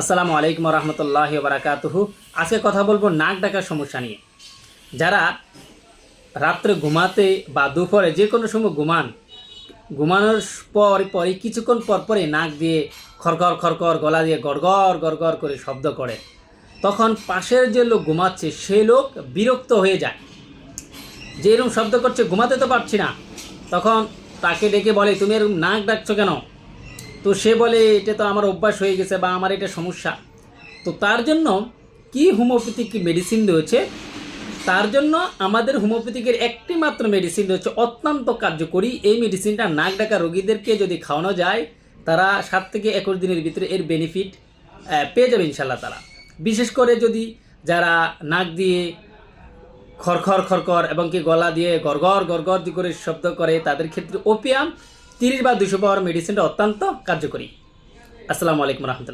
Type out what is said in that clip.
আসসালামু আলাইকুম রহমতুল্লাহ বারাকাতুহু আজকে কথা বলব নাক ডাকার সমস্যা নিয়ে। যারা রাত্রে ঘুমাতে বা দুপুরে যে কোনো সময় ঘুমান, ঘুমানোর পর পরে কিছুক্ষণ পর পরে নাক দিয়ে খরখর খরখর গলা দিয়ে গড়গড় গড়গড় করে শব্দ করে। তখন পাশের যে লোক ঘুমাচ্ছে, সে লোক বিরক্ত হয়ে যায়। যে এরকম শব্দ করছে, ঘুমাতে তো পারছি না। তখন তাকে ডেকে বলে, তুমি এরকম নাক ডাকছো কেন? তো সে বলে, এটা তো আমার অভ্যাস হয়ে গেছে বা আমার এটা সমস্যা। তো তার জন্য কি হোমিওপ্যাথিক মেডিসিন রয়েছে? তার জন্য আমাদের হোমিওপ্যাথিকের একটি মাত্র মেডিসিন রয়েছে, অত্যন্ত কার্যকরী। এই মেডিসিনটা নাক ডাকা রোগীদেরকে যদি খাওয়ানো যায়, তারা সাত থেকে একুশ দিনের ভিতরে এর বেনিফিট পেয়ে যাবে ইনশাল্লাহ তারা বিশেষ করে যদি যারা নাক দিয়ে খরখর খরখর এবং কি গলা দিয়ে গড়গড় দিয়ে করে শব্দ করে, তাদের ক্ষেত্রে ওপিয়াম তিরিশ বা দুশো পাওয়ার মেডিসিনটা অত্যন্ত কার্যকরী। আসসালামু আলাইকুম রহমতুল্লাহ।